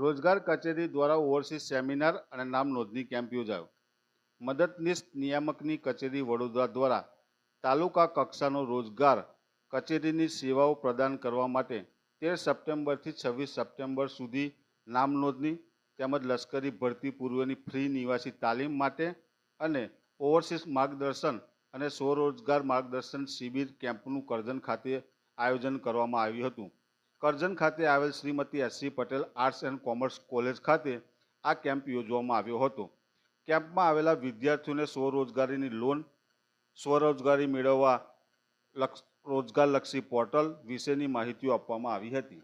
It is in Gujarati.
રોજગાર કચેરી દ્વારા ઓવરસીઝ સેમિનાર અને નામ નોંધણી કેમ્પ યોજાયો. મદદનીશ નિયામકની કચેરી વડોદરા દ્વારા તાલુકા કક્ષાનો રોજગાર કચેરીની સેવાઓ પ્રદાન કરવા માટે તેર સપ્ટેમ્બરથી છવ્વીસ સપ્ટેમ્બર સુધી નામ નોંધણી તેમજ લશ્કરી ભરતી પૂર્વેની ફ્રી નિવાસી તાલીમ માટે અને ઓવરસીઝ માર્ગદર્શન અને સ્વરોજગાર માર્ગદર્શન શિબિર કેમ્પનું કરજણ ખાતે આયોજન કરવામાં આવ્યું હતું. કરજણ ખાતે આવેલ Shrimati SC Patel arts and commerce college ખાતે આ કેમ્પ યોજવામાં આવ્યો હતો. કેમ્પમાં આવેલા વિદ્યાર્થીઓને સ્વરોજગારીની લોન, સ્વરોજગારી મેળવવા લક્ષ, રોજગારલક્ષી પોર્ટલ વિશેની માહિતીઓ આપવામાં આવી હતી.